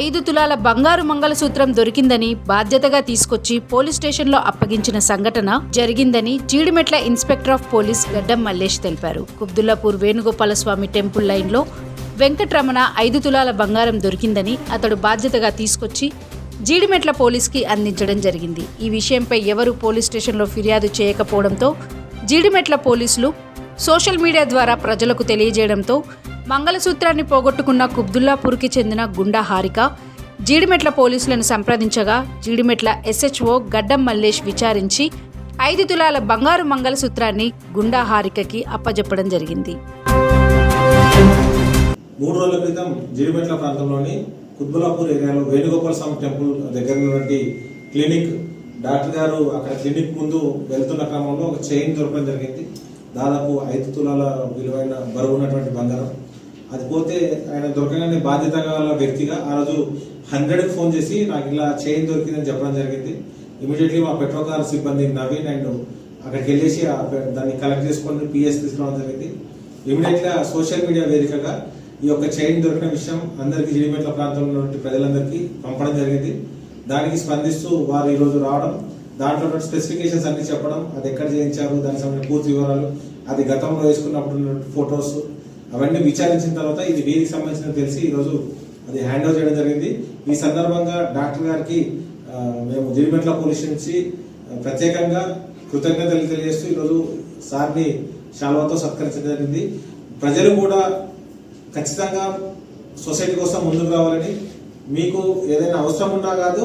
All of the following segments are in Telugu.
ఐదు తులాల బంగారు మంగళసూత్రం దొరికిందని బాధ్యతగా తీసుకొచ్చి పోలీస్ స్టేషన్లో అప్పగించిన సంఘటన జరిగిందని జీడిమెట్ల ఇన్స్పెక్టర్ ఆఫ్ పోలీస్ గడ్డం మల్లేష్ తెలిపారు. కుబ్దుల్లాపూర్ వేణుగోపాల స్వామి టెంపుల్ లైన్లో వెంకట్రమణ ఐదు తులాల బంగారం దొరికిందని అతడు బాధ్యతగా తీసుకొచ్చి జీడిమెట్ల పోలీస్కి అందించడం జరిగింది. ఈ విషయంపై ఎవరు పోలీస్ స్టేషన్లో ఫిర్యాదు చేయకపోవడంతో జీడిమెట్ల పోలీసులు సోషల్ మీడియా ద్వారా ప్రజలకు తెలియజేయడంతో మంగళసూత్రాన్ని పోగొట్టుకున్న కుబ్దుల్లాపూర్కి చెందిన గుండా హారిక జీడిమెట్ల పోలీసులను సంప్రదించగా జీడిమెట్ల ఎస్హెచ్ఓ గడ్డం మల్లేష్ విచారించి ఐదు తులాల బంగారు మంగళసూత్రాన్ని గుండా హారికకి అప్పజెప్పడం జరిగింది. మూడు రోజుల క్రితం జీడిమెట్ల ప్రాంతంలోని కుద్బులాపూర్ ఏరియాలో వేణుగోపాల స్వామి టెంపుల్ దగ్గర ఉన్నటువంటి క్లినిక్ డాక్టర్ గారు అక్కడ క్లినిక్ ముందు వెళ్తున్న క్రమంలో ఒక చైన్ దొరకడం జరిగింది. దాదాపు ఐదు తులాల విలువైన బరువు ఉన్నటువంటి బంగారం. అది పోతే ఆయన దొరకగానే బాధ్యత గల వ్యక్తిగా ఆ రోజు హండ్రెడ్కి ఫోన్ చేసి నాకు ఇలా చైన్ దొరికిందని చెప్పడం జరిగింది. ఇమీడియట్లీ మా పెట్రోకార్ సిబ్బంది నవీన్ అండ్ అక్కడికి వెళ్ళేసి ఆ దాన్ని కలెక్ట్ చేసుకొని పిఎస్ తీసుకురావడం జరిగింది. ఇమీడియట్గా సోషల్ మీడియా వేదికగా ఈ యొక్క చైన్ దొరికిన విషయం అందరికీ జిడిమెట్ల ప్రాంతంలో ఉన్నటువంటి ప్రజలందరికీ పంపడం జరిగింది. దానికి స్పందిస్తూ వారు ఈరోజు రావడం దాంట్లో స్పెసిఫికేషన్స్ అన్ని చెప్పడం అది ఎక్కడ చేయించారు దానికి సంబంధించిన పూర్తి వివరాలు అది గతంలో వేసుకున్నప్పుడు ఫొటోస్ అవన్నీ విచారించిన తర్వాత ఇది వీరికి సంబంధించిన తెలిసి ఈరోజు అది హ్యాండ్ ఓవర్ చేయడం జరిగింది. ఈ సందర్భంగా డాక్టర్ గారికి మేము దిరిమెట్ల పోలీస్ నుంచి ప్రత్యేకంగా కృతజ్ఞతలు తెలియజేస్తూ ఈరోజు సార్ని శాల్వాతో సత్కరించడం జరిగింది. ప్రజలు కూడా ఖచ్చితంగా సొసైటీ కోసం ముందుకు రావాలని మీకు ఏదైనా అవసరం ఉన్నా కాదు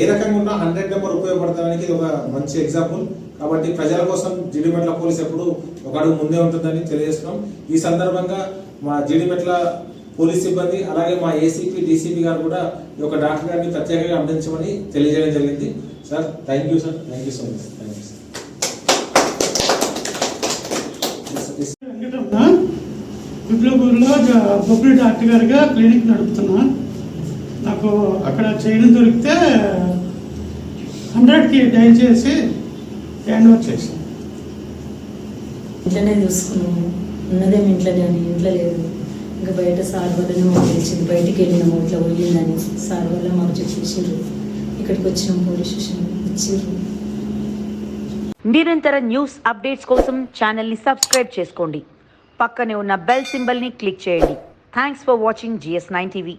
ఏ రకంగా ఉన్నా హండ్రెడ్ నెంబర్ ఉపయోగపడతానికి ఇది ఒక మంచి ఎగ్జాంపుల్ కాబట్టి ప్రజల కోసం జిడిమెట్ల పోలీస్ ఎప్పుడు ఒక అడుగు ముందే ఉంటుందని తెలియజేస్తున్నాం. ఈ సందర్భంగా మా జీడిమెట్ల పోలీస్ సిబ్బంది అలాగే మా ఏసీపీ డీసీపీ గారు కూడా ఈ యొక్క డాక్టర్ గారిని ప్రత్యేకంగా అందించమని తెలియజేయడం జరిగింది. Sir thank you sir thank you so much thank you sir Venkataramana గుడ్లపూర్లో doctor గారిగా క్లినిక్ నడుపుతున్నా. నాకు అక్కడ చేయడం దొరికితే హండ్రెడ్కి డైల్ చేసి హ్యాండ్ ఓవర్ చేశాను ఇంట్లోనే చూసుకున్నాము ఉన్నదేమి ఇంట్లోనే అని ఇంట్లో లేదు. ఇంకా బయట సార్ వల్లనే మాకు తెలిసింది బయటికి వెళ్ళినాము ఇట్లా పోయిందని. సార్ వల్ల మాకు చెప్పేసారు ఇక్కడికి వచ్చినాం పోలీస్ స్టేషన్ ఇచ్చిర్రు నిరంతర న్యూస్ అప్డేట్స్ కోసం ఛానల్ని సబ్స్క్రైబ్ చేసుకోండి. పక్కనే ఉన్న బెల్ సింబల్ని క్లిక్ చేయండి. Thanks for watching GS nine TV